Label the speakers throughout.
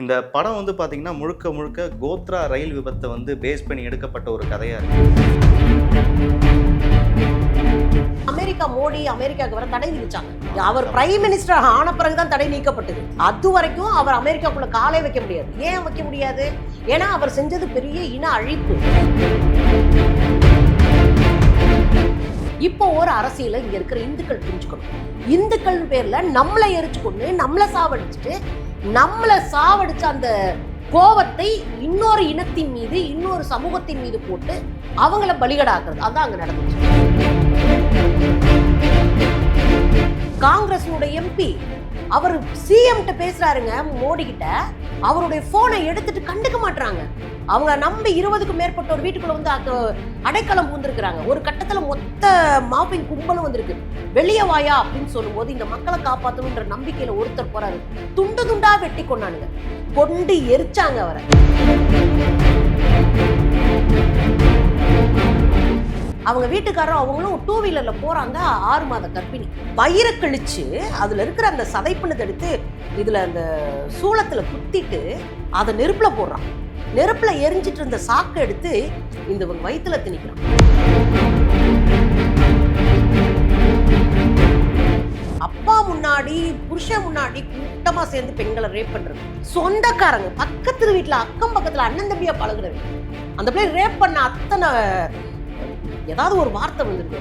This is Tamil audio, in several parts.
Speaker 1: இந்த படம் வந்து பார்த்தீங்கன்னா முழுக்க முழுக்க கோத்ரா ரயில் விபத்தை வந்து பேஸ் பண்ணி எடுக்கப்பட்ட ஒரு கதையாக இருக்கு.
Speaker 2: அமெரிக்கா மோடி அமெரிக்காவுக்கு வர தடை விதிச்சாங்க. அவர் பிரைம் மினிஸ்டர் ஆன பிறகுதான் தடை நீக்கப்பட்டது. அது வரைக்கும் அவர் அமெரிக்காக்குள்ள காலே வைக்க முடியாது. ஏன் வைக்க முடியாது? ஏன்னா அவர் செஞ்சது பெரிய இன அழிப்பு. இப்போ ஒரு அரசியல இங்க இருக்கிற இந்துக்கள் புரிஞ்சுக்கணும். இந்துக்கள் பேர்ல நம்மளை எரிச்சு கொண்டு நம்மளை சாவடிச்சுட்டு நம்மளை சாவடிச்ச அந்த கோவத்தை இன்னொரு இனத்தின் மீது இன்னொரு சமூகத்தின் மீது போட்டு அவங்கள பலிகடாக்குறது. அதான் அங்க நடந்துச்சு. காங்கிரஸினுடைய எம்பி அவர் சிஎம்கிட்ட பேசுறாருங்க மோடி கிட்ட அவருடைய போனை எடுத்துட்டு கண்டுக்க மாட்டாங்க அவங்க நம்பி இருபதுக்கும் மேற்பட்ட ஒரு வீட்டுக்குள்ள வந்து அக்க- அடைக்கலம் பூந்திருக்கிறாங்க. ஒரு கட்டத்துல மொத்த மாப்பிங் கும்பலும் வந்திருக்கு. வெளியே வாயா அப்படின்னு சொல்லும்போது இந்த மக்களை காப்பாற்றணுன்ற நம்பிக்கையில ஒருத்தர் போறாரு. துண்டு துண்டா வெட்டி கொண்டானுங்க. கொண்டு எரிச்சாங்க அவரை. அவங்க வீட்டுக்காரரும் அவங்களும் டூ வீலர்ல போறாங்க ஆறு மாத கர்ப்பிணி. வயிறை கழிச்சு அதுல இருக்கிற அந்த சதைப்புனது எடுத்து இதுல அந்த சூளத்துல குத்திட்டு அதை நெருப்புல போடுறான். நெருப்புல எரிஞ்சிட்டு இருந்த சாக்கை எடுத்து இந்த இவங்க வயித்துல திணிக்கிறான். அப்பா முன்னாடி புருஷன் முன்னாடி கூட்டமா சேர்ந்து பெண்களை ரேப் பண்றது. சொந்தக்காரங்க பக்கத்து வீட்டுல அக்கம் பக்கத்துல அண்ணன் தம்பியா பழகுறது. அந்த பிள்ளை ரேப் பண்ண அத்தனை ஏதாவது ஒரு வார்த்தை வந்துருக்கு.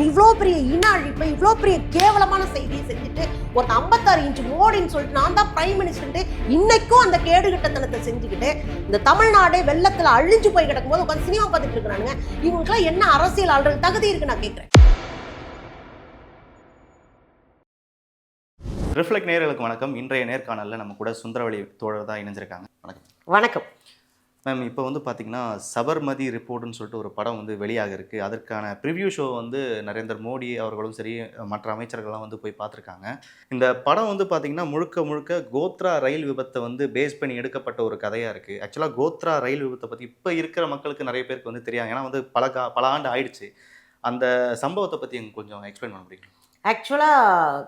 Speaker 2: இவ்வளோ பெரிய இன அழிப்பை இவ்வளோ பெரிய கேவலமான செய்தியை செஞ்சுட்டு ஒரு ஐம்பத்தாறு இன்ச்சு மோடின்னு சொல்லிட்டு நான் தான் பிரைம் மினிஸ்டர்ட்டு இன்னைக்கும் அந்த கேடுகட்டத்தனத்தை செஞ்சுக்கிட்டு இந்த தமிழ்நாடே வெள்ளத்துல அழிஞ்சு போய் கிடக்கும்போது உட்காந்து சினிமா பார்த்துட்டு இருக்கிறானுங்க. இவங்களுக்குலாம் என்ன அரசியல் ஆள்றது? தகுதி இருக்கு நான் கேட்குறேன்
Speaker 1: ரிஃப்ளெக்ட் நேயர்களுக்கு வணக்கம். இன்றைய நேர்காணலில் நம்ம கூட சுந்தரவழி தோழர் தான் இணைஞ்சிருக்காங்க. வணக்கம்.
Speaker 2: வணக்கம்.
Speaker 1: மேம் இப்போ வந்து பார்த்தீங்கன்னா சபர்மதி ரிப்போர்ட்னு சொல்லிட்டு ஒரு படம் வந்து வெளியாக இருக்கு. அதற்கான ப்ரிவ்யூ ஷோ வந்து நரேந்திர மோடி அவர்களும் சரி மற்ற அமைச்சர்கள்லாம் வந்து போய் பார்த்துருக்காங்க இந்த படம் வந்து பார்த்தீங்கன்னா முழுக்க முழுக்க கோத்ரா ரயில் விபத்தை வந்து பேஸ் பண்ணி எடுக்கப்பட்ட ஒரு கதையாக இருக்குது ஆக்சுவலாக கோத்ரா ரயில் விபத்தை பற்றி இப்போ இருக்கிற மக்களுக்கு நிறைய பேருக்கு வந்து தெரியாது. ஏன்னா வந்து பல கா பல ஆண்டு ஆயிடுச்சு. அந்த சம்பவத்தை பற்றி எங்களுக்கு கொஞ்சம் எக்ஸ்பிளைன் பண்ண முடியும்
Speaker 2: ஆக்சுவலாக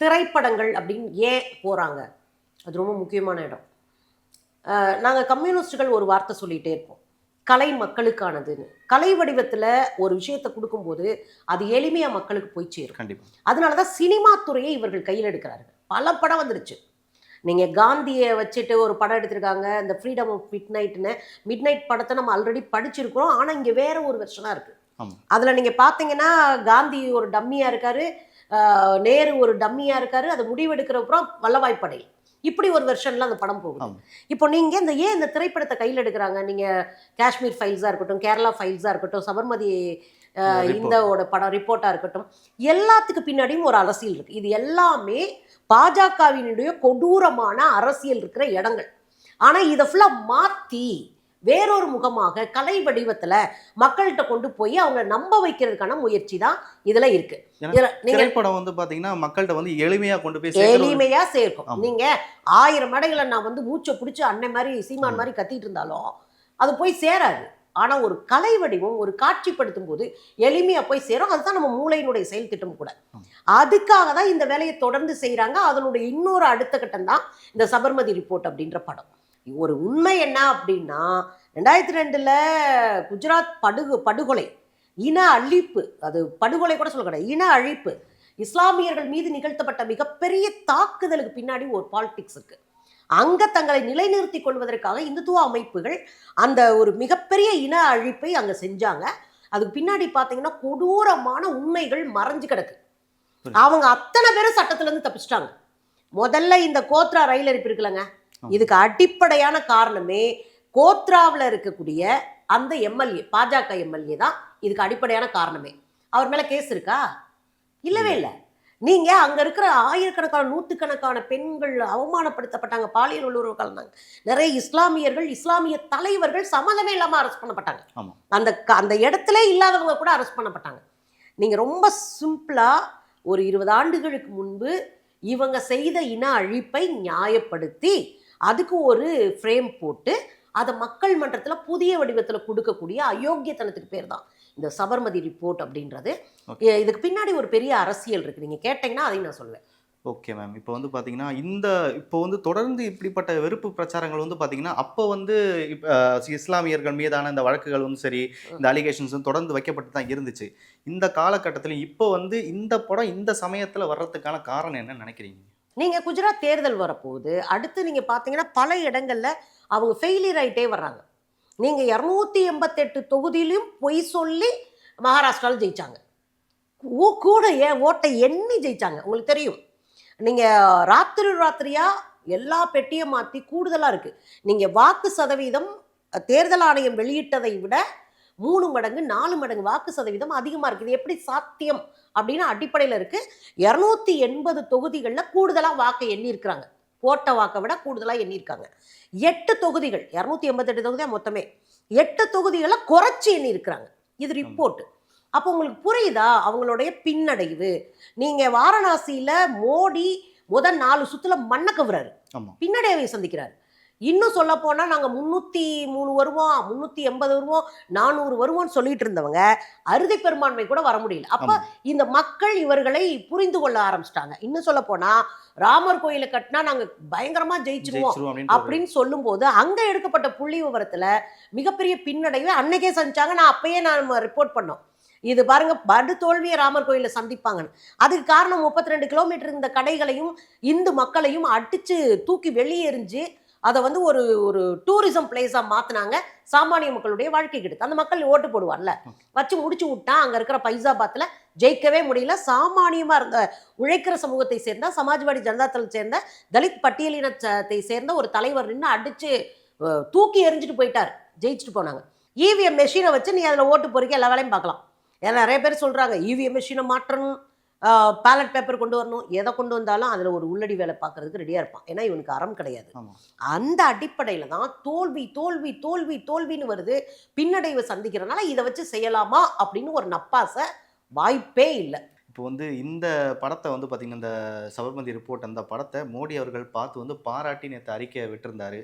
Speaker 2: திரைப்படங்கள் அப்படின்னு ஏன் போகிறாங்க அது ரொம்ப முக்கியமான இடம். நாங்கள் கம்யூனிஸ்டுகள் ஒரு வார்த்தை சொல்லிகிட்டே இருப்போம். கலை மக்களுக்கானதுன்னு. கலை வடிவத்தில் ஒரு விஷயத்தை கொடுக்கும்போது அது எளிமையாக மக்களுக்கு போய் சேரும்.
Speaker 1: கண்டிப்பாக
Speaker 2: அதனால தான் சினிமா துறையை இவர்கள் கையில் எடுக்கிறார்கள். பல படம் வந்துருச்சு. நீங்கள் காந்தியை வச்சுட்டு ஒரு படம் எடுத்திருக்காங்க இந்த ஃப்ரீடம் ஆஃப் மிட் நைட்னு மிட் நைட் படத்தை நம்ம ஆல்ரெடி படிச்சிருக்கிறோம். ஆனால் இங்கே வேற ஒரு வெர்ஷனாக இருக்குது அதில் நீங்கள் பார்த்தீங்கன்னா காந்தி ஒரு டம்மியாக இருக்காரு. நேரு ஒரு டம்மியாக இருக்காரு. அது முடிவெடுக்கிற அப்புறம் வல்லபாய் படேல். இப்படி ஒரு வெர்ஷனில் அந்த படம் போகுது
Speaker 1: ஆமா.
Speaker 2: இப்போ நீங்கள் இந்த ஏன் இந்த திரைப்படத்தை கையில் எடுக்கிறாங்க நீங்கள் காஷ்மீர் ஃபைல்ஸாக இருக்கட்டும் கேரளா ஃபைல்ஸாக இருக்கட்டும் சபர்மதி. இந்தோட படம் ரிப்போர்ட்டாக இருக்கட்டும் எல்லாத்துக்கு பின்னாடியும் ஒரு அரசியல் இருக்குது இது எல்லாமே பாஜகவினுடைய கொடூரமான அரசியல் இருக்கிற இடங்கள் ஆனால் இதை ஃபுல்லாக மாற்றி வேறொரு முகமாக கலை வடிவத்தில் மக்கள்கிட்ட கொண்டு போய் அவங்கள நம்ப வைக்கிறதுக்கான முயற்சி தான் இதில் இருக்கு
Speaker 1: திரைப்படம் வந்து பார்த்தீங்கன்னா மக்கள்கிட்ட வந்து எளிமையாக கொண்டு போய்
Speaker 2: எளிமையா சேர்க்கும். நீங்க ஆயிரம் மேடைகளை நான் வந்து மூச்சை பிடிச்சி அன்னை மாதிரி சீமான். மாதிரி கத்திட்டு இருந்தாலும் அது போய் சேராது. ஆனா ஒரு கலை வடிவம் ஒரு காட்சிப்படுத்தும் போது எளிமையா போய் சேரும். அதுதான் நம்ம மூளையினுடைய செயல் திட்டம் கூட. அதுக்காக தான் இந்த வேலையை தொடர்ந்து செய்றாங்க. அதனுடைய இன்னொரு அடுத்த கட்டம் தான் இந்த சபர்மதி ரிப்போர்ட் அப்படின்ற படம். ஒரு உண்மை என்ன அப்படின்னா ரெண்டாயிரத்தி ரெண்டுல குஜராத் படுகு படுகொலை இன அழிப்பு அது படுகொலை கூட சொல்லக்கூடாது இன அழிப்பு இஸ்லாமியர்கள் மீது நிகழ்த்தப்பட்ட மிகப்பெரிய தாக்குதலுக்கு பின்னாடி ஒரு பாலிடிக்ஸ் இருக்கு அங்க தங்களை நிலைநிறுத்திக் கொள்வதற்காக இந்துத்துவ அமைப்புகள் அந்த ஒரு மிகப்பெரிய இன அழிப்பை அங்க செஞ்சாங்க அதுக்கு பின்னாடி பார்த்தீங்கன்னா கொடூரமான உண்மைகள் மறைஞ்சு கிடக்கு. அவங்க அத்தனை பேரும் சட்டத்துல இருந்து தப்பிச்சிட்டாங்க முதல்ல இந்த கோத்ரா ரயில் அரிப்பு இருக்குல்லங்க. இதுக்கு அடிப்படையான காரணமே கோத்ராவில் இருக்கக்கூடிய அந்த எம்எல்ஏ பாஜக எம்எல்ஏ தான் இதுக்கு அடிப்படையான காரணமே. அவர் மேல கேஸ் இருக்கா? இல்லவே இல்லை. நீங்க அங்க இருக்கிற ஆயிரக்கணக்கான நூற்றுக்கணக்கான பெண்கள் அவமானப்படுத்தப்பட்டாங்க. பாலியல் கலந்தாங்க நிறைய இஸ்லாமியர்கள் இஸ்லாமிய தலைவர்கள் சம்மந்தமே இல்லாம அரெஸ்ட் பண்ணப்பட்டாங்க. அந்த அந்த இடத்துல இல்லாதவங்க கூட அரெஸ்ட் பண்ணப்பட்டாங்க. நீங்க ரொம்ப சிம்பிளா ஒரு இருபது ஆண்டுகளுக்கு முன்பு இவங்க செய்த இன அழிப்பை நியாயப்படுத்தி அதுக்கு ஒரு ஃப்ரேம் போட்டு அதை மக்கள் மன்றத்தில் புதிய வடிவத்தில் கொடுக்கக்கூடிய அயோக்கியத்தனத்துக்கு பேர் தான். இந்த சபர்மதி ரிப்போர்ட் அப்படின்றது. இதுக்கு பின்னாடி ஒரு பெரிய அரசியல் இருக்கு. நீங்க கேட்டீங்கன்னா அதையும் நான் சொல்லுவேன்.
Speaker 1: ஓகே மேம் இப்போ வந்து பார்த்தீங்கன்னா இந்த இப்போ வந்து தொடர்ந்து இப்படிப்பட்ட வெறுப்பு பிரச்சாரங்கள் வந்து பார்த்தீங்கன்னா அப்போ வந்து இஸ்லாமியர்கள் மீதான இந்த வழக்குகளும் சரி இந்த அலிகேஷன்ஸும் தொடர்ந்து வைக்கப்பட்டு தான் இருந்துச்சு. இந்த காலகட்டத்தில் இப்போ வந்து இந்த படம் இந்த சமயத்தில் வர்றதுக்கான காரணம் என்னன்னு நினைக்கிறீங்க?
Speaker 2: நீங்கள் குஜராத் தேர்தல் வரப்போகுது. அடுத்து நீங்கள் பார்த்தீங்கன்னா பல இடங்களில் அவங்க ஃபெயிலியர் ஆகிட்டே வர்றாங்க. நீங்கள் இரநூத்தி எண்பத்தெட்டு தொகுதியிலையும் பொய் சொல்லி மகாராஷ்டிராவில் ஜெயிச்சாங்க. ஊ- கூட ஏன் ஓட்டை எண்ணி ஜெயித்தாங்க உங்களுக்கு தெரியும். நீங்கள் ராத்திரி ராத்திரியாக எல்லா பெட்டியும் மாற்றி கூடுதலாக இருக்குது நீங்கள் வாக்கு சதவீதம் தேர்தல் ஆணையம் வெளியிட்டதை விட மூணு மடங்கு நாலு மடங்கு வாக்கு சதவீதம் அதிகமா இருக்கு. இது எப்படி சாத்தியம் அப்படின்னு அடிப்படையில் இருக்கு. இரநூத்தி எண்பது தொகுதிகளில் கூடுதலாக வாக்கை எண்ணியிருக்கிறாங்க. போட்ட வாக்கை விட கூடுதலாக எண்ணியிருக்காங்க. எட்டு தொகுதிகள் இரநூத்தி எண்பத்தெட்டு தொகுதி தான் மொத்தமே. எட்டு தொகுதிகளை குறைச்சி எண்ணியிருக்கிறாங்க. இது ரிப்போர்ட் அப்போ உங்களுக்கு புரியுதா? அவங்களுடைய பின்னடைவு. நீங்கள் வாரணாசியில் மோடி முதல் நாலு சுற்றுல மண்ணை கவுறாரு. பின்னடைவை சந்திக்கிறார். இன்னும் சொல்ல போனால் நாங்கள் முந்நூற்றி மூணு வருவோம் முந்நூற்றி எண்பது வருவோம் நானூறு வருவோம்னு சொல்லிட்டு இருந்தவங்க அறுதி பெரும்பான்மை கூட வர முடியல. அப்போ இந்த மக்கள் இவர்களை புரிந்து கொள்ள ஆரம்பிச்சிட்டாங்க. இன்னும் சொல்ல போனா ராமர் கோயிலை கட்டினா நாங்க பயங்கரமா ஜெயிச்சிருவோம்
Speaker 1: அப்படின்னு
Speaker 2: சொல்லும்போது அங்க எடுக்கப்பட்ட புள்ளி விவரத்துல மிகப்பெரிய பின்னடைவை அன்னைக்கே சந்திச்சாங்க. நான் அப்பயே நான் ரிப்போர்ட் பண்ணோம். இது பாருங்க படு தோல்வியை ராமர் கோயில சந்திப்பாங்கன்னு. அதுக்கு காரணம் முப்பத்தி ரெண்டு கிலோமீட்டர் இந்த கடைகளையும் இந்து மக்களையும் அடிச்சு தூக்கி வெளியெறிஞ்சு அதை வந்து ஒரு ஒரு டூரிசம் பிளேஸாக மாற்றினாங்க சாமானிய மக்களுடைய வாழ்க்கை கெடுத்து. அந்த மக்கள் ஓட்டு போடுவார்ல. வச்சு முடிச்சு விட்டா அங்கே இருக்கிற பைசாபாத்தில் ஜெயிக்கவே முடியல. சாமானியமாக இருந்த உழைக்கிற சமூகத்தை சேர்ந்த சமாஜ்வாடி ஜனதா சேர்ந்த தலித் பட்டியலினத்தை சேர்ந்த ஒரு தலைவர் நின்று அடித்து தூக்கி எரிஞ்சிட்டு போயிட்டார். ஜெயிச்சுட்டு போனாங்க. இவிஎம் மெஷினை வச்சு நீ அதில் ஓட்டு பொறிக்க எல்லா வேலையும் பார்க்கலாம். ஏன்னா நிறைய பேர் சொல்கிறாங்க இவிஎம் மெஷினை மாற்றணும். பேலட் பேப்பர் கொண்டு வரணும். எதை கொண்டு வந்தாலும் அதில் ஒரு உள்ளடி வேலை பார்க்கறதுக்கு ரெடியாக இருப்பான். ஏன்னா இவனுக்கு அறம் கிடையாது. அந்த அடிப்படையில் தான் தோல்வி தோல்வி தோல்வி தோல்வின்னு வருது. பின்னடைவை சந்திக்கிறனால இதை வச்சு செய்யலாமா அப்படின்னு ஒரு நப்பாசை வாய்ப்பே இல்லை.
Speaker 1: இப்போ வந்து இந்த படத்தை வந்து பார்த்தீங்கன்னா இந்த சபர்மதி ரிப்போர்ட் அந்த படத்தை மோடி அவர்கள் பார்த்து வந்து பாராட்டி நேற்று அறிக்கை விட்டிருந்தாரு.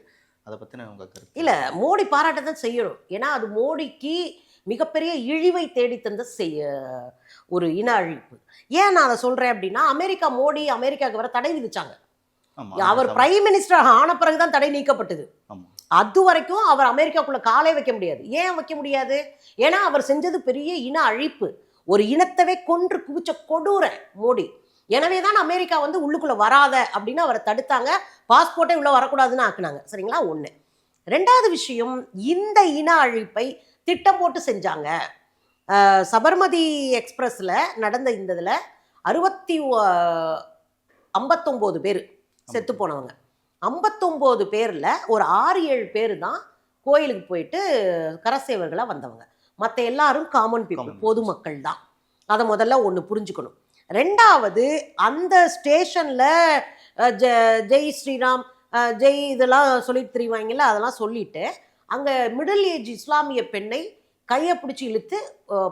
Speaker 1: அதை பற்றின உங்கள் கருத்து?
Speaker 2: இல்லை மோடி பாராட்ட தான் செய்யணும். ஏன்னா அது மோடிக்கு மிகப்பெரிய இழிவை தேடி தந்த செய்ய ஒரு இன அழிப்பு. ஏன் நான் அதை சொல்கிறேன் அப்படின்னா அமெரிக்கா மோடி அமெரிக்காவுக்கு வர தடை விதிச்சாங்க. அவர் பிரைம் மினிஸ்டர் ஆன பிறகுதான் தடை நீக்கப்பட்டது. அது வரைக்கும் அவர் அமெரிக்காக்குள்ள காலே வைக்க முடியாது. ஏன் வைக்க முடியாது? ஏன்னா அவர் செஞ்சது பெரிய இன அழிப்பு. ஒரு இனத்தவே கொன்று குவிச்ச கொடூர மோடி. எனவே தான் அமெரிக்கா வந்து உள்ளுக்குள்ள வராத அப்படின்னு அவரை தடுத்தாங்க. பாஸ்போர்ட்டே உள்ள வரக்கூடாதுன்னு ஆக்குனாங்க. சரிங்களா? ஒண்ணு. ரெண்டாவது விஷயம் இந்த இன அழிப்பை திட்டம் போட்டு செஞ்சாங்க. சபர்மதி எக்ஸ்பிரஸ்ல நடந்த இந்த இதில் அறுபத்தி ஐம்பத்தொம்போது பேர் செத்து போனவங்க. ஐம்பத்தொம்போது பேரில் ஒரு ஆறு ஏழு பேர் தான் கோயிலுக்கு போயிட்டு கரசேவர்களாக வந்தவங்க. மற்ற எல்லாரும் காமன் பீப்புள். பொதுமக்கள் தான். அதை முதல்ல ஒன்று புரிஞ்சுக்கணும். ரெண்டாவது அந்த ஸ்டேஷனில் ஜெய் ஸ்ரீராம் ஜெய் இதெல்லாம் சொல்லிட்டு தெரிவாங்கல்ல அதெல்லாம் சொல்லிட்டு அங்கே மிடில் ஏஜ் இஸ்லாமிய பெண்ணை கையை பிடிச்சி இழுத்து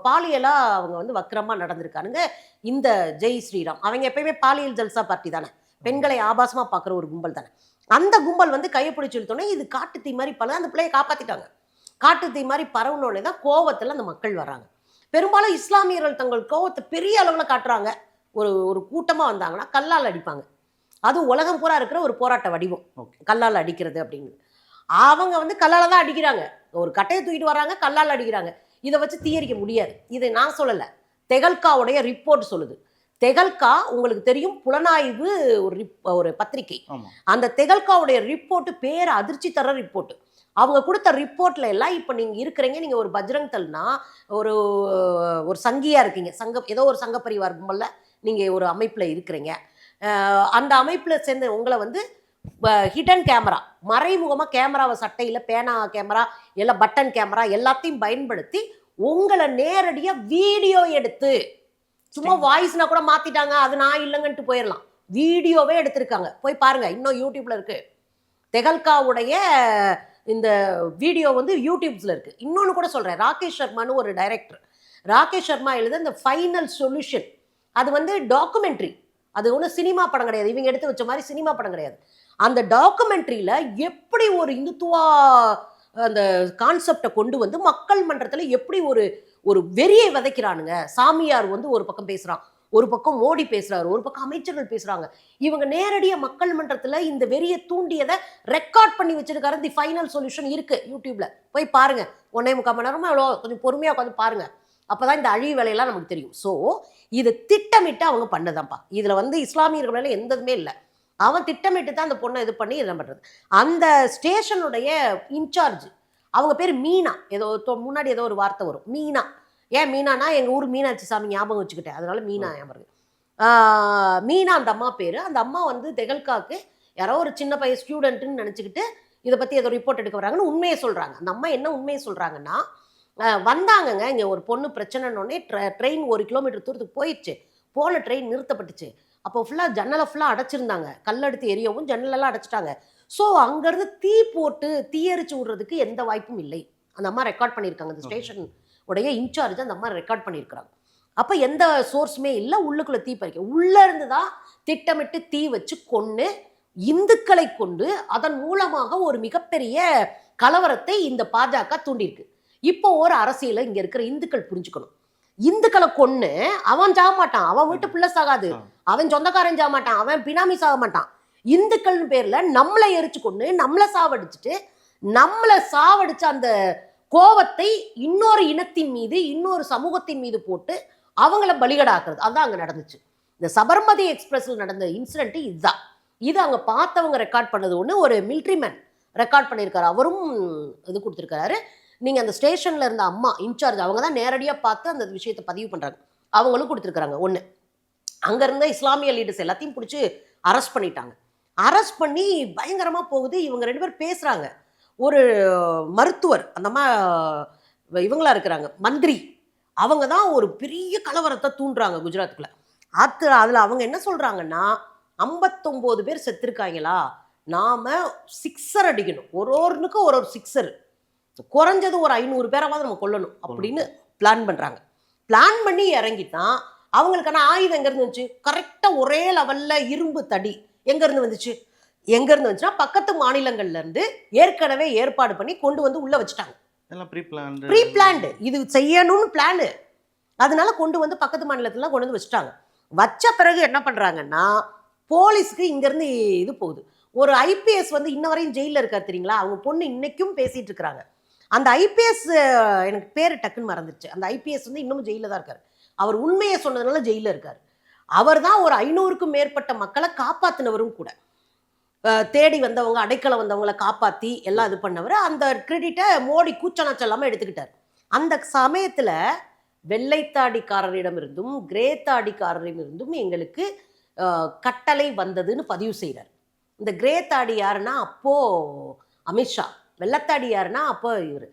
Speaker 2: பாலியலாக அவங்க வந்து வக்கிரமாக நடந்திருக்கானுங்க. இந்த ஜெய் ஸ்ரீராம். அவங்க எப்பயுமே பாலியல் ஜல்சா பார்ட்டி தானே. பெண்களை ஆபாசமாக பார்க்குற ஒரு கும்பல் தானே. அந்த கும்பல் வந்து கையை பிடிச்சி இழுத்தோன்னே இது காட்டு தீ மாதிரி பல அந்த பிள்ளையை காப்பாற்றிட்டாங்க காட்டு தீ மாதிரி பரவுனோடனே தான் கோவத்தில் அந்த மக்கள் வர்றாங்க. பெரும்பாலும் இஸ்லாமியர்கள் தங்கள் கோவத்தை பெரிய அளவில் காட்டுறாங்க. ஒரு ஒரு கூட்டமாக வந்தாங்கன்னா கல்லால் அடிப்பாங்க. அது உலகம் பூரா இருக்கிற ஒரு போராட்ட வடிவம். கல்லால் அடிக்கிறது அப்படிங்கிறது அவங்க வந்து கல்லால் தான் அடிக்கிறாங்க. ஒரு கட்டையை தூக்கிட்டு வராங்க கல்லால் அடிக்கிறாங்க. இதை வச்சு தீயரிக்க முடியாது. இதை நான் சொல்லலை. தெகல்காவுடைய ரிப்போர்ட் சொல்லுது. தெகல்கா உங்களுக்கு தெரியும் புலனாய்வு ஒரு ஒரு பத்திரிகை. அந்த தெகல்காவுடைய ரிப்போர்ட் பேர் அதிர்ச்சி தர ரிப்போர்ட் அவங்க கொடுத்த ரிப்போர்ட்ல எல்லாம் இப்போ நீங்க இருக்கிறீங்க நீங்க ஒரு பஜ்ரங் தல்னா ஒரு ஒரு சங்கியா இருக்கீங்க. சங்க ஏதோ ஒரு சங்க பரிவார் கும்பல்ல நீங்க ஒரு அமைப்புல இருக்கிறீங்க. அந்த அமைப்புல சேர்ந்த உங்களை வந்து ஹிடன் கேமரா மறைமுகமா கேமராவை சட்டையில பேனா கேமரா எல்லாம் பட்டன் கேமரா எல்லாத்தையும் பயன்படுத்தி உங்களை நேரடியா வீடியோ எடுத்து சும்மா வாய்ஸ்னா கூட மாத்திட்டாங்க அது நான் இல்லைங்கன்ட்டு போயிடலாம் வீடியோவே எடுத்திருக்காங்க. போய் பாருங்க இன்னும் யூடியூப்ல இருக்கு. தெகல்காவுடைய இந்த வீடியோ வந்து யூடியூப்ஸ்ல இருக்கு. இன்னொன்று கூட சொல்றேன். ராகேஷ் சர்மான்னு ஒரு டைரக்டர் ராகேஷ் சர்மா எழுத இந்த ஃபைனல் சொல்யூஷன் அது வந்து டாக்குமெண்ட்ரி அது ஒன்றும் சினிமா படம் கிடையாது. இவங்க எடுத்து வச்ச மாதிரி சினிமா படம் கிடையாது. அந்த டாக்குமெண்ட்ரியில் எப்படி ஒரு இந்துத்துவா அந்த கான்செப்டை கொண்டு வந்து மக்கள் மன்றத்தில் எப்படி ஒரு ஒரு வெறியை விதைக்கிறானுங்க? சாமியார் வந்து ஒரு பக்கம் பேசுகிறான் ஒரு பக்கம் மோடி பேசுறாரு ஒரு பக்கம் அமைச்சர்கள் பேசுறாங்க. இவங்க நேரடியாக மக்கள் மன்றத்தில் இந்த வெறியை தூண்டியதை ரெக்கார்ட் பண்ணி வச்சிருக்காரு. தி ஃபைனல் சொல்யூஷன் இருக்கு யூடியூப்ல. போய் பாருங்க. ஒன்னே முக்கால் மணி நேரமா எவ்வளோ கொஞ்சம் பொறுமையாக உட்காந்து பாருங்க. அப்போதான் இந்த அழிவு வேலையெல்லாம் நமக்கு தெரியும். ஸோ இது திட்டமிட்டு அவங்க பண்ணதான்ப்பா. இதில் வந்து இஸ்லாமியர்கள் மேல எந்ததுமே இல்லை. அவன் திட்டமிட்டு தான் அந்த பொண்ணை இது பண்ணி இதெல்லாம் பண்றது. அந்த ஸ்டேஷனுடைய இன்சார்ஜ் அவங்க பேர் மீனா. ஏதோ முன்னாடி ஏதோ ஒரு வார்த்தை வரும். மீனா. ஏன் மீனானா எங்க ஊர் மீனாட்சி சாமி ஞாபகம் வச்சுக்கிட்டேன். அதனால மீனா ஞாபகம் மீனா அந்த அம்மா பேரு. அந்த அம்மா வந்து தெகல்காக்கு யாரோ ஒரு சின்ன பையன் ஸ்டூடெண்ட்டுன்னு நினச்சிக்கிட்டு இதை பற்றி ஏதோ ரிப்போர்ட் எடுக்க வராங்கன்னு உண்மையை சொல்கிறாங்க அந்த அம்மா என்ன உண்மையை சொல்கிறாங்கன்னா வந்தாங்கங்க இங்கே ஒரு பொண்ணு பிரச்சனைன்னொடனே ட்ரெயின் ஒரு கிலோமீட்டர் தூரத்துக்கு போயிடுச்சு. போன ட்ரெயின் நிறுத்தப்பட்டுச்சு. அப்போ ஃபுல்லாக ஜன்னலை ஃபுல்லாக அடைச்சிருந்தாங்க. கல்லெடுத்து எரியவும் ஜன்னலெல்லாம் அடைச்சிட்டாங்க. ஸோ அங்கேருந்து தீ போட்டு தீயரிச்சு விடுறதுக்கு எந்த வாய்ப்பும் இல்லை. அந்த அம்மா ரெக்கார்ட் பண்ணியிருக்காங்க. அந்த ஸ்டேஷன் உடைய இன்சார்ஜ் அந்த அம்மா ரெக்கார்ட் பண்ணியிருக்கிறாங்க. அப்போ எந்த சோர்ஸுமே இல்லை. உள்ளுக்குள்ளே தீ பறிக்க. உள்ளே இருந்து தான் திட்டமிட்டு தீ வச்சு கொன்று இந்துக்களை கொண்டு அதன் மூலமாக ஒரு மிகப்பெரிய கலவரத்தை இந்த பாஜக தூண்டியிருக்கு. இப்போ ஒரு அரசியலை இங்க இருக்கிற இந்துக்கள் புரிஞ்சுக்கணும். இந்துக்களை கொன்னு அவன் சாக மாட்டான். அவன் வீட்டு பிள்ளை சாகாது. அவன் சொந்தக்காரன் சாக மாட்டான். அவன் பினாமி சாக மாட்டான். இந்துக்கள்னு பேர்ல நம்மளை எரிச்சு கொண்டு நம்மளை சாவடிச்சுட்டு நம்மளை சாவடிச்ச அந்த கோவத்தை இன்னொரு இனத்தின் மீது இன்னொரு சமூகத்தின் மீது போட்டு அவங்கள பலிகடாக்குறது. அதான் அங்க நடந்துச்சு. இந்த சபர்மதி எக்ஸ்பிரஸ்ல நடந்த இன்சிடென்ட் இதுதான். இது அங்க பார்த்தவங்க ரெக்கார்ட் பண்ணது ஒன்று ஒரு மிலிட்ரி மேன் ரெக்கார்ட் பண்ணியிருக்காரு. அவரும் இது கொடுத்துருக்காரு. நீங்கள் அந்த ஸ்டேஷனில் இருந்த அம்மா இன்சார்ஜ் அவங்க தான் நேரடியாக பார்த்து அந்த விஷயத்தை பதிவு பண்ணுறாங்க அவங்களும் கொடுத்துருக்குறாங்க. ஒன்று அங்கே இருந்த இஸ்லாமிய லீடர்ஸ் எல்லாத்தையும் பிடிச்சி அரெஸ்ட் பண்ணிட்டாங்க. அரெஸ்ட் பண்ணி பயங்கரமாக போகுது. இவங்க ரெண்டு பேர் பேசுகிறாங்க ஒரு மருத்துவர் அந்தம்மா இவங்களா இருக்கிறாங்க. மந்திரி. அவங்க தான் ஒரு பெரிய கலவரத்தை தூண்டுறாங்க குஜராத்துக்குள்ளே. அது அதில் அவங்க என்ன சொல்கிறாங்கன்னா ஐம்பத்தொம்போது பேர் செத்துருக்காங்களா? நாம் சிக்ஸர் அடிக்கணும். ஒரு ஒருனுக்கு ஒரு ஒரு சிக்ஸர் குறைஞ்சது ஒரு ஐநூறு பேராவது நம்ம கொல்லணும் அப்படின்னு பிளான் பண்றாங்க. பிளான் பண்ணி இறங்கிட்டான் அவங்களுக்கான ஆயுதம் எங்கேருந்து வந்துச்சு? கரெக்டாக ஒரே லெவல்ல இரும்பு தடி எங்கேருந்து வந்துச்சு? எங்கேருந்து வந்துச்சுன்னா பக்கத்து மாநிலங்கள்ல இருந்து ஏற்கனவே ஏற்பாடு பண்ணி கொண்டு வந்து உள்ள வச்சுட்டாங்க.
Speaker 1: ப்ரீ பிளான்
Speaker 2: ப்ரீ பிளான்டு இது செய்யணும்னு பிளானு அதனால கொண்டு வந்து பக்கத்து மாநிலத்துல கொண்டு வந்து வச்சுட்டாங்க. வச்ச பிறகு என்ன பண்றாங்கன்னா போலீஸ்க்கு இங்கேருந்து இது போகுது. ஒரு ஐபிஎஸ் வந்து இன்ன வரையும் ஜெயிலில் இருக்கார் தெரியுங்களா? அவங்க பொண்ணு இன்னைக்கும் பேசிட்டு இருக்கிறாங்க. அந்த ஐபிஎஸ் எனக்கு பேர் டக்குன்னு மறந்துச்சு அந்த ஐபிஎஸ் வந்து இன்னமும் ஜெயிலில் தான் இருக்கார். அவர் உண்மையை சொன்னதுனால ஜெயிலில் இருக்கார். அவர் தான் ஒரு ஐநூறுக்கும் மேற்பட்ட மக்களை காப்பாற்றினவரும் கூட. தேடி வந்தவங்க அடைக்கலம் வந்தவங்களை காப்பாற்றி எல்லாம் இது பண்ணவர். அந்த கிரெடிட்டை மோடி கூச்சநாச்சம் இல்லாமல் எடுத்துக்கிட்டார். அந்த சமயத்தில் வெள்ளைத்தாடிக்காரரிடமிருந்தும் கிரேத்தாடிக்காரரிடமிருந்தும் எங்களுக்கு கட்டளை வந்ததுன்னு பதிவு செய்கிறார் இந்த கிரேத்தாடி தாடி யாருன்னா அப்போது அமித்ஷா. வெள்ளத்தாடி யாருன்னா அப்போ இவர்.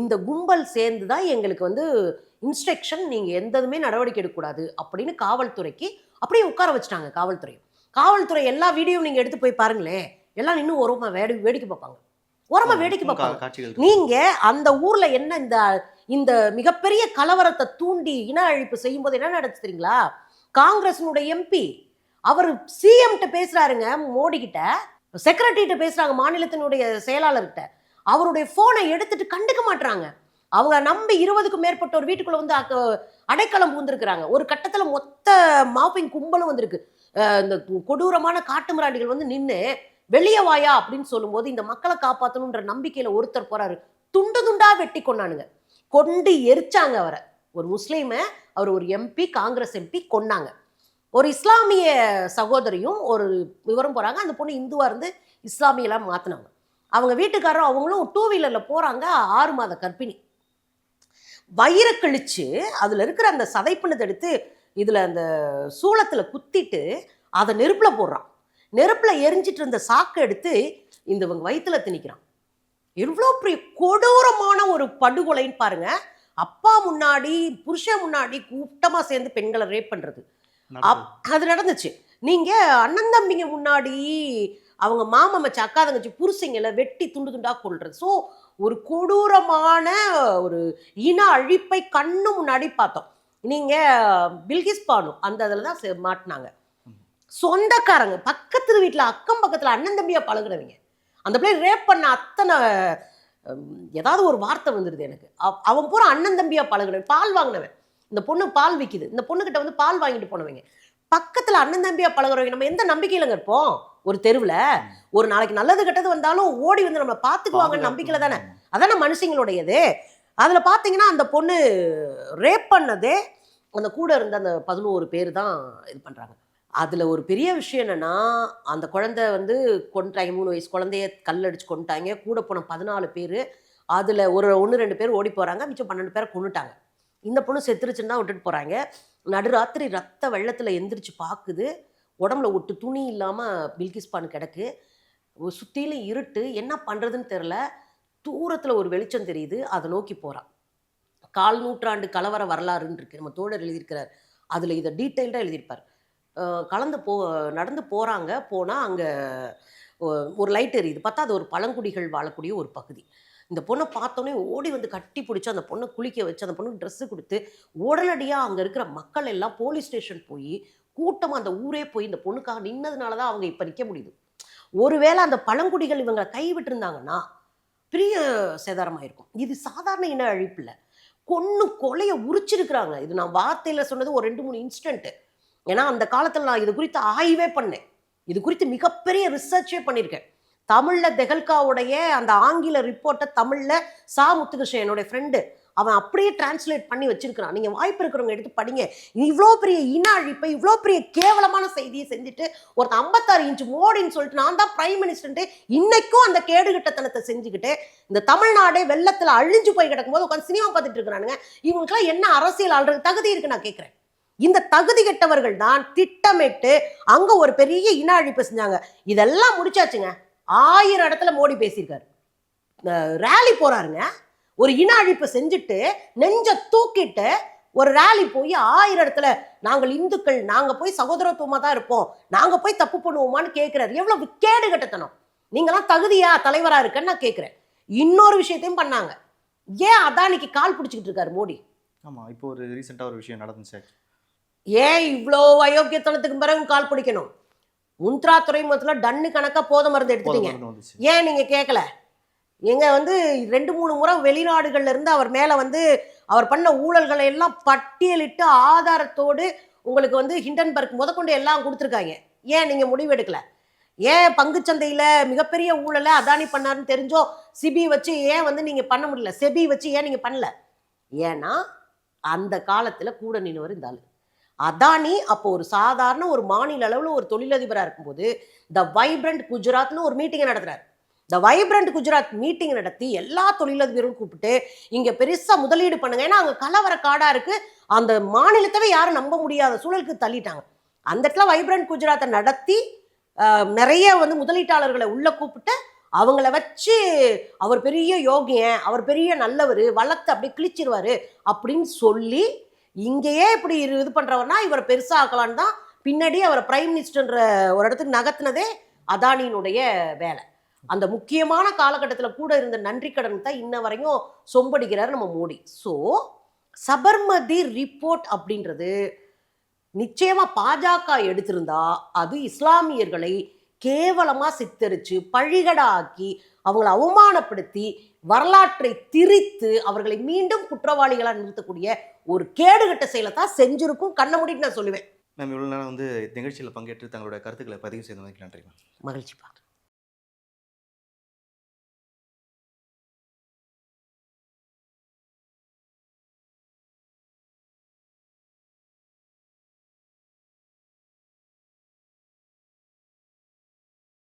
Speaker 2: இந்த கும்பல் சேர்ந்து தான் எங்களுக்கு வந்து இன்ஸ்ட்ரக்ஷன் நீங்கள் எந்ததுமே நடவடிக்கை எடுக்கக்கூடாது அப்படின்னு காவல்துறைக்கு அப்படியே உட்கார வச்சுட்டாங்க காவல்துறை. காவல்துறை எல்லா வீடியோவும் நீங்கள் எடுத்து போய் பாருங்களேன் எல்லாம் இன்னும் ஓரமா வேடி வேடிக்கை பார்ப்பாங்க. ஓரமா வேடிக்கை பார்ப்பாங்க.
Speaker 1: காட்சிகள்
Speaker 2: நீங்க அந்த ஊர்ல என்ன இந்த இந்த மிகப்பெரிய கலவரத்தை தூண்டி இன அழிப்பு செய்யும்போது என்ன நடந்துச்சு தெரியுங்களா? காங்கிரஸினுடைய எம்பி அவர் சிஎம்கிட்ட பேசுறாருங்க மோடி கிட்ட செக்ரட்டரிட்ட பேசுறாங்க மாநிலத்தினுடைய செயலாளர்கிட்ட. அவருடைய ஃபோனை எடுத்துட்டு கண்டுக்க மாட்டுறாங்க அவங்க நம்பி இருபதுக்கும் மேற்பட்ட ஒரு வீட்டுக்குள்ளே வந்து அக்க- அடைக்கலம் புகுந்துருக்குறாங்க ஒரு கட்டத்தில் மொத்த மாப்பிங் கும்பலும் வந்திருக்கு. இந்த கொடூரமான காட்டு மிராண்டிகள் வந்து நின்று வெளியே வாயா அப்படின்னு சொல்லும்போது இந்த மக்களை காப்பாற்றணுன்ற நம்பிக்கையில் ஒருத்தர் போறாரு. துண்டு துண்டா வெட்டி கொண்டானுங்க கொண்டு எரிச்சாங்க அவரை. ஒரு முஸ்லீமை அவர் ஒரு எம்பி காங்கிரஸ் எம்பி கொன்னாங்க. ஒரு இஸ்லாமிய சகோதரியும் ஒரு விவரம் போகிறாங்க அந்த பொண்ணு இந்துவாக இருந்து இஸ்லாமியெல்லாம் மாற்றினாங்க அவங்க வீட்டுக்காரரும் அவங்களும் டூ வீலர்ல போறாங்க ஆறு மாத கர்ப்பிணி. வயிறை கழிச்சு அதுல இருக்கிற அந்த சதைப்பினத்தை எடுத்து இதுல அந்த சூளத்துல குத்திட்டு அதை நெருப்புல போடுறான். நெருப்புல எரிஞ்சிட்டு இருந்த சாக்கை எடுத்து இந்த இவங்க வயித்துல திணிக்கிறான். எவ்வளோ பெரிய கொடூரமான ஒரு படுகொலைன்னு பாருங்க. அப்பா முன்னாடி புருஷன் முன்னாடி கூட்டமா சேர்ந்து பெண்களை ரேப் பண்றது. அப்- அது நடந்துச்சு. நீங்க அண்ணன் தம்பிங்க முன்னாடி அவங்க மாமா மச்ச அக்கா தங்கச்சி புருஷங்களை வெட்டி துண்டு துண்டாக கொள்றது ஸோ ஒரு கொடூரமான ஒரு இன அழிப்பை கண்ணு முன்னாடி பார்த்தோம். நீங்கள் பில்கிஸ் பானு அந்த இதில் தான் செ- மாட்டினாங்க. சொந்தக்காரங்க பக்கத்து வீட்டில் அக்கம் பக்கத்தில் அண்ணன் தம்பியாக பழகுறவங்க அந்த பிள்ளை ரேப் பண்ண அத்தனை ஏதாவது ஒரு வார்த்தை வந்துடுது எனக்கு. அவன் பூரா அண்ணன் தம்பியாக பழகுனவன் பால் வாங்கினவன். இந்த பொண்ணு பால் விற்கிது இந்த பொண்ணுக்கிட்ட வந்து பால் வாங்கிட்டு போனவங்க. பக்கத்துல அண்ணன் தம்பியா பழகுறவங்க நம்ம எந்த நம்பிக்கையிலங்க இருப்போம்? ஒரு தெருவுல. ஒரு நாளைக்கு நல்லது கெட்டது வந்தாலும் ஓடி வந்து நம்மளை பாத்துக்குவாங்கன்னு நம்பிக்கையில தானே? அதானே மனுஷங்களுடையது. அதுல பாத்தீங்கன்னா அந்த பொண்ணு ரேப் பண்ணதே அந்த கூட இருந்த அந்த பதினோரு பேர் தான் இது பண்றாங்க. அதுல ஒரு பெரிய விஷயம் என்னன்னா அந்த குழந்தை வந்து கொண்டுட்டாங்க மூணு வயசு குழந்தைய கல் அடிச்சு கொண்டுட்டாங்க கூட போன பதினாலு பேர் அதுல ஒரு ஒன்று ரெண்டு பேர் ஓடி போறாங்க. மிச்சம் பன்னெண்டு பேரை கொண்டுட்டாங்க இந்த பொண்ணு செத்துருச்சுன்னு தான் விட்டுட்டு போறாங்க. நடுராத்திரி ரத்த வெள்ளத்தில் எந்திரிச்சு பார்க்குது உடம்புல ஒட்டு துணி இல்லாமல் பில்கிஸ்பான் கிடக்கு. சுற்றிலும் இருட்டு. என்ன பண்ணுறதுன்னு தெரில தூரத்தில் ஒரு வெளிச்சம் தெரியுது. அதை நோக்கி போகிறான் கால் நூற்றாண்டு கலவர வரலாறுன்னு இருக்கு. நம்ம தோழர் எழுதியிருக்கிறார். அதில் இதை டீட்டெயில்டாக எழுதியிருப்பார். கலந்து போ நடந்து போகிறாங்க போனால் அங்கே ஒரு லைட் எரியுது. பார்த்தா அது ஒரு பழங்குடிகள் வாழக்கூடிய ஒரு பகுதி. இந்த பொண்ணை பார்த்தோன்னே ஓடி வந்து கட்டி பிடிச்சி அந்த பொண்ணை குளிக்க வச்சு அந்த பொண்ணுக்கு ட்ரெஸ்ஸு கொடுத்து உடனடியாக அங்கே இருக்கிற மக்கள் எல்லாம் போலீஸ் ஸ்டேஷன் போய் கூட்டமாக அந்த ஊரே போய் இந்த பொண்ணுக்காக நின்னதுனால தான் அவங்க இப்போ நிற்க முடியுது. ஒருவேளை அந்த பழங்குடிகள் இவங்களை கைவிட்டிருந்தாங்கன்னா பெரிய சேதாரமாயிருக்கும். இது சாதாரண இன அழிப்பில். கொன்று கொலையை உரிச்சிருக்கிறாங்க. இது நான் வார்த்தையில் சொன்னது ஒரு ரெண்டு மூணு இன்ஸ்டன்ட்டு ஏன்னா அந்த காலத்தில் நான் இது குறித்து ஆய்வே பண்ணேன். இது குறித்து மிகப்பெரிய ரிசர்ச்சே பண்ணியிருக்கேன் தமிழில் தெகல்காவுடைய அந்த ஆங்கில ரிப்போர்ட்டை தமிழில் சா. முத்துகிருஷ்ணன் என்னுடைய ஃப்ரெண்டு அவன் அப்படியே டிரான்ஸ்லேட் பண்ணி வச்சிருக்கிறான். நீங்கள் வாய்ப்பு இருக்கிறவங்க எடுத்து படிங்க. இவ்வளோ பெரிய இன அழிப்பை இவ்வளோ பெரிய கேவலமான செய்தியை செஞ்சுட்டு ஒருத்தன் ஐம்பத்தாறு இன்ச் மோடின்னு சொல்லிட்டு நான் தான் பிரைம் மினிஸ்டர்ன்ட்டு இன்னைக்கும் அந்த கேடுகட்டத்தனத்தை செஞ்சுக்கிட்டு இந்த தமிழ்நாடே வெள்ளத்தில் அழிஞ்சு போய் கிடக்கும்போது உட்காந்து சினிமா பார்த்துட்டு இருக்கிறானுங்க. இவங்களுக்குலாம் என்ன அரசியல் ஆள்றது? தகுதி இருக்கு நான் கேட்குறேன் இந்த தகுதி கெட்டவர்கள் தான் திட்டமிட்டு அங்கே ஒரு பெரிய இன அழிப்பு செஞ்சாங்க. இதெல்லாம் முடிச்சாச்சுங்க. ஆயிரம் இடத்துல மோடி பேசியிருக்காரு. ரேலி போறாருங்க. ஒரு இன அழிப்பு செஞ்சுட்டு நெஞ்ச தூக்கிட்டு ஒரு ரேலி போய் ஆயிரம் இடத்துல நாங்கள் இந்துக்கள் நாங்க போய் சகோதரத்துவமா தான் இருப்போம். நாங்க போய் தப்பு பண்ணுவோமான்னு கேட்கிறாரு எவ்வளவு கேடு கட்டத்தனம். நீங்களாம் தகுதியா தலைவரா இருக்கன்னு நான் கேட்கிறேன் இன்னொரு விஷயத்தையும் பண்ணாங்க. ஏன் அதானிக்கு கால் பிடிச்சிக்கிட்டு இருக்காரு மோடி?
Speaker 1: ஆமா இப்போ ஒரு ரீசெண்டாக ஒரு விஷயம் நடந்துச்சு.
Speaker 2: ஏன் இவ்வளோ அயோக்கியத்தனத்துக்கு பிறகு கால் பிடிக்கணும்? முந்த்ரா துறைமுகத்தில் டன்னு கணக்கா போத மருந்து எடுத்துட்டீங்க. ஏன் நீங்க கேட்கல எங்க வந்து ரெண்டு மூணு முறை வெளிநாடுகள்ல இருந்து அவர் மேல வந்து அவர் பண்ண ஊழல்களை எல்லாம் பட்டியலிட்டு ஆதாரத்தோடு உங்களுக்கு வந்து ஹிண்டன்பர்க் முதற்கொண்டு எல்லாம் கொடுத்துருக்காங்க. ஏன் நீங்க முடிவு எடுக்கல? ஏன் பங்குச்சந்தையில மிகப்பெரிய ஊழலை அதானி பண்ணாருன்னு தெரிஞ்சோ சிபி வச்சு ஏன் வந்து நீங்க பண்ண முடியல? செபி வச்சு ஏன் நீங்க பண்ணல? ஏன்னா அந்த காலத்துல கூட நின்றவர் இந்த ஆளு. அதானி அப்போ ஒரு சாதாரண ஒரு மாநில அளவில் ஒரு தொழிலதிபராக இருக்கும்போது த வைப்ரண்ட் குஜராத்னு ஒரு மீட்டிங்கை நடத்துறாரு. த வைப்ரண்ட் குஜராத் மீட்டிங் நடத்தி எல்லா தொழிலதிபரும் கூப்பிட்டு இங்கே பெருசாக முதலீடு பண்ணுங்க. ஏன்னா அங்கே கலவர காடாக இருக்குது அந்த மாநிலத்தவே யாரும் நம்ப முடியாத சூழலுக்கு தள்ளிட்டாங்க. அந்த இடத்துல வைப்ரண்ட் குஜராத்தை நடத்தி நிறைய வந்து முதலீட்டாளர்களை உள்ளே கூப்பிட்டு அவங்கள வச்சு அவர் பெரிய யோகியன். அவர் பெரிய நல்லவர். வளர்த்து அப்படியே கிழிச்சிருவார். அப்படின்னு சொல்லி இங்கேயே இப்படி இரு- இது பண்ணுறவர்னா இவரை பெருசாக ஆக்கலான்னு தான் பின்னாடி அவரை பிரைம் மினிஸ்டர்ன்ற ஒரு இடத்துக்கு நகர்த்தினதே அதானியினுடைய வேலை. அந்த முக்கியமான காலகட்டத்தில் கூட இருந்த நன்றி கடன் தான் இன்ன வரையும் சொம்படிக்கிறார் நம்ம மோடி. ஸோ சபர்மதி ரிப்போர்ட் அப்படின்றது நிச்சயமாக பாஜக எடுத்திருந்தா அது இஸ்லாமியர்களை கேவலமாக சித்தரித்து பழிகடாக்கி அவங்களை அவமானப்படுத்தி வரலாற்றை திரித்து அவர்களை மீண்டும் குற்றவாளிகளா நிறுத்தக்கூடிய ஒரு கேடுகட்ட செயலை தான் செஞ்சிருக்கும். கண்ண மூடிட்டு நான் சொல்லுவேன்.
Speaker 1: மேம் இவ்வளோ நேரம் வந்து நிகழ்ச்சியில் பங்கேற்று தங்களுடைய கருத்துக்களை பதிவு செய்தமைக்கு நன்றி மேம்.
Speaker 2: மகிழ்ச்சி பார்க்க